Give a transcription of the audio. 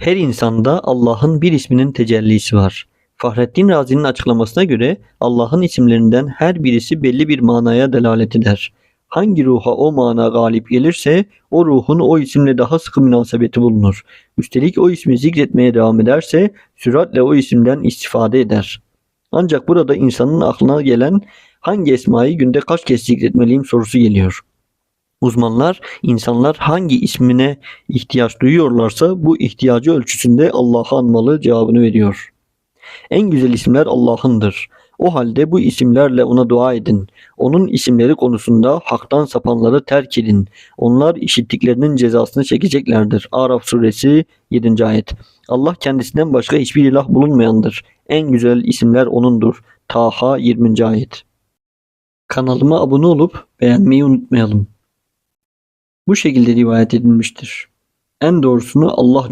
Her insanda Allah'ın bir isminin tecellisi var. Fahrettin Razi'nin açıklamasına göre Allah'ın isimlerinden her birisi belli bir manaya delalet eder. Hangi ruha o mana galip gelirse o ruhun o isimle daha sıkı münasebeti bulunur. Üstelik o ismi zikretmeye devam ederse süratle o isimden istifade eder. Ancak burada insanın aklına gelen hangi esmayı günde kaç kez zikretmeliyim sorusu geliyor. Uzmanlar insanlar hangi ismine ihtiyaç duyuyorlarsa bu ihtiyacı ölçüsünde Allah'ı anmalı cevabını veriyor. En güzel isimler Allah'ındır. O halde bu isimlerle ona dua edin. Onun isimleri konusunda haktan sapanları terk edin. Onlar işittiklerinin cezasını çekeceklerdir. Araf suresi 7. ayet. Allah kendisinden başka hiçbir ilah bulunmayandır. En güzel isimler O'nundur. Taha 20. ayet. Kanalıma abone olup beğenmeyi unutmayalım. Bu şekilde rivayet edilmiştir. En doğrusunu Allah